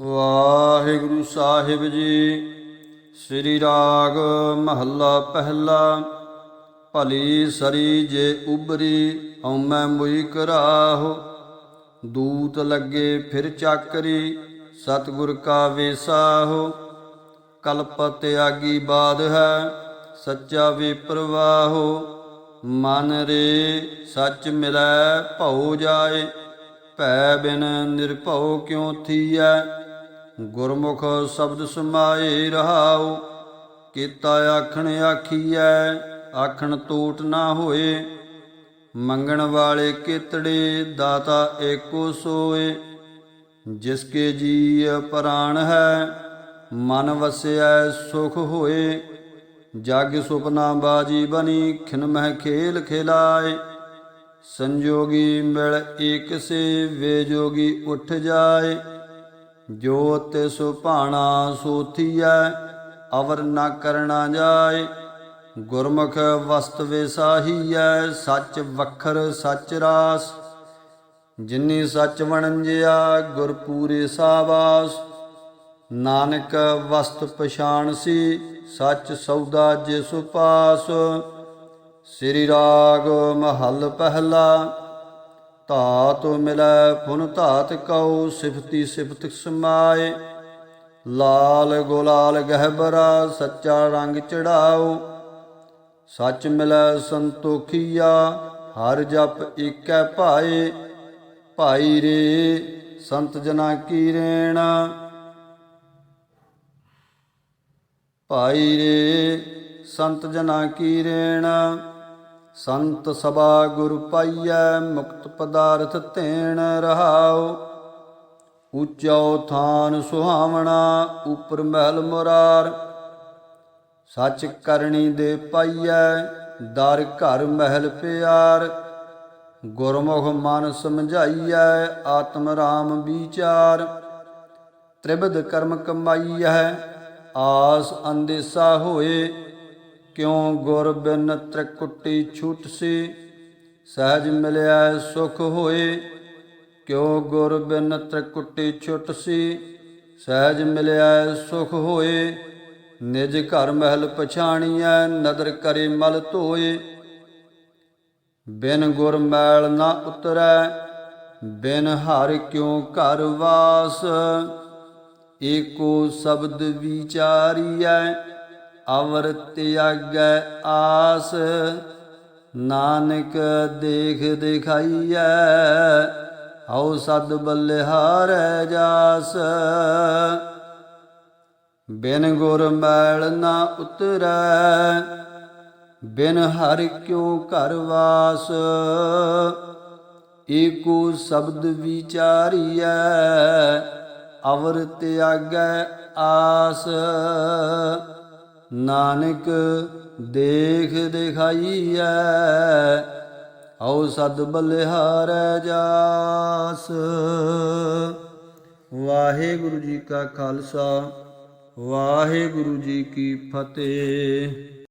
ਵਾਹਿਗੁਰੂ ਸਾਹਿਬ ਜੀ, ਸ੍ਰੀ ਰਾਗ ਮਹੱਲਾ ਪਹਿਲਾ, ਭਲੀ ਸਰੀ ਜੇ ਉਬਰੀ, ਹਉਮੈ ਮੁਈ ਕਰਾਹੋ। ਦੂਤ ਲੱਗੇ ਫਿਰ ਚਾਕਰੀ, ਸਤਿਗੁਰ ਕਾ ਵੇਸਾਹੋ। ਕਲਪ ਤਿਆਗੀ ਬਾਦ ਹੈ, ਸੱਚਾ ਵੀ ਪ੍ਰਵਾਹੋ ਮਨ ਰੇ ਸੱਚ ਮਿਲੈ ਭਉ ਜਾਏ, ਭੈ ਬਿਨ ਨਿਰਭਉ ਕਿਉ ਥੀਐ? ਗੁਰਮੁਖ ਸ਼ਬਦ ਸਮਾਏ ਰਹਾਉ, ਕੀਤਾ ਆਖਣ ਆਖੀਐ, ਆਖਣ ਟੋਟ ਨਾ ਹੋਏ। ਮੰਗਣ ਵਾਲੇ ਕਿਤੜੇ ਦਾਤਾ ਏਕੋ ਸੋਏ। ਜਿਸ ਕੇ ਜੀ ਪ੍ਰਾਣ ਹੈ, ਮਨ ਵਸਿਆ ਸੁਖ ਹੋਏ। ਜਗ ਸੁਪਨਾ ਬਾਜੀ ਬਣੀ, ਖਿਨ ਮਹਿ ਖੇਲ ਖਿਲਾਏ। ਸੰਜੋਗੀ ਮਿਲ ਏਕ ਸੇ, ਵੇ ਜੋਗੀ ਉਠ ਜਾਏ। ਜੋ ਤੇ ਸੁਭਾਣਾ ਸੋਥੀਐ, ਅਵਰ ਨਾ ਕਰਨਾ ਜਾਏ। ਗੁਰਮੁਖ ਵਸਤ ਵਿਸਾਹੀਐ, ਸੱਚ ਵਖਰ ਸੱਚ ਰਾਸ। ਜਿਨੀ ਸੱਚ ਵਣੰਜਿਆ, ਗੁਰ ਪੂਰੇ ਸਾਬਾਸ ਨਾਨਕ ਵਸਤ ਪਛਾਣ ਸੀ, ਸੱਚ ਸੌਦਾ ਜਿਸ ਪਾਸ। ਸ੍ਰੀ ਰਾਗ ਮਹੱਲ ਪਹਿਲਾ ਧਾਤ ਮਿਲੈ ਫੁਨ ਧਾਤ ਕਉ, ਸਿਫਤੀ ਸਿਫਤ ਸਮਾਏ। ਲਾਲ ਗੁਲਾਲ ਗਹਿਬਰਾ, ਸੱਚਾ ਰੰਗ ਚੜਾਓ। ਸੱਚ ਮਿਲੈ ਸੰਤੋਖੀਆ, ਹਰ ਜਪ ਏਕੈ ਭਾਏ। ਭਾਈ ਰੇ, ਸੰਤ ਜਨਾ ਕੀ ਰੇਣ। ਭਾਈ ਰੇ, ਸੰਤ ਜਨਾ ਕੀ ਰੇਣ। ਸੰਤ ਸਭਾ ਗੁਰ ਪਾਈਐ, ਮੁਕਤ ਪਦਾਰਥ ਤੇਣ ਰਹਾਉ। ਉੱਚੋ ਥਾਨ ਸੁਹਾਵਣਾ, ਉਪਰ ਮਹਿਲ ਮੁਰਾਰ। ਸੱਚ ਕਰਨੀ ਦੇ ਪਾਈਐ, ਦਰ ਘਰ ਮਹਿਲ ਪਿਆਰ। ਗੁਰਮੁਖ ਮਨ ਸਮਝਾਈਐ, ਆਤਮ ਰਾਮ ਵਿਚਾਰ। ਤ੍ਰਿਬਦ ਕਰਮ ਕਮਾਈਐ, ਆਸ ਅੰਦੇਸਾ ਹੋਏ ਕਿਉ ਗੁਰ ਬਿਨ ਤ੍ਰਿਕੁਟੀ ਛੂਟ ਸੀ? ਸਹਿਜ ਮਿਲਿਆ ਸੁਖ ਹੋਏ। ਕਿਉ ਗੁਰ ਬਿਨ ਤ੍ਰਿਕੁਟੀ ਛੁਟ ਸੀ? ਸਹਿਜ ਮਿਲਿਆ ਸੁਖ ਹੋਏ। ਨਿਜ ਘਰ ਮਹਿਲ ਪਛਾਣੀਐ, ਨਦਰ ਕਰੇ ਮਲ ਧੋਏ। ਬਿਨ ਗੁਰ ਮੈਲ ਨਾ ਉਤਰੈ, ਬਿਨ ਹਰ ਕਿਉ ਘਰ ਵਾਸ? ਏਕੋ ਸ਼ਬਦ ਵਿਚਾਰੀਐ ਅਵਰ ਤਿਆਗੈ ਆਸ, ਨਾਨਕ ਦੇਖ ਦਿਖਾਈਐ, ਹਉ ਸਦ ਬਲਿਹਾਰੈ ਜਾਸ। ਬਿਨ ਗੁਰ ਮੈਲ ਨਾ ਉਤਰੈ, ਬਿਨ ਹਰ ਕਿਉ ਘਰ ਵਾਸ। ਏਕੋ ਸ਼ਬਦ ਵਿਚਾਰੀਐ ਅਵਰ ਤਿਆਗੈ ਆਸ। ਨਾਨਕ ਦੇਖ ਦਿਖਾਈਐ, ਹਉ ਸਦ ਬਲਿਹਾਰੈ ਜਾਸ। ਵਾਹਿਗੁਰੂ ਜੀ ਕਾ ਖਾਲਸਾ, ਵਾਹਿਗੁਰੂ ਜੀ ਕੀ ਫਤਿਹ।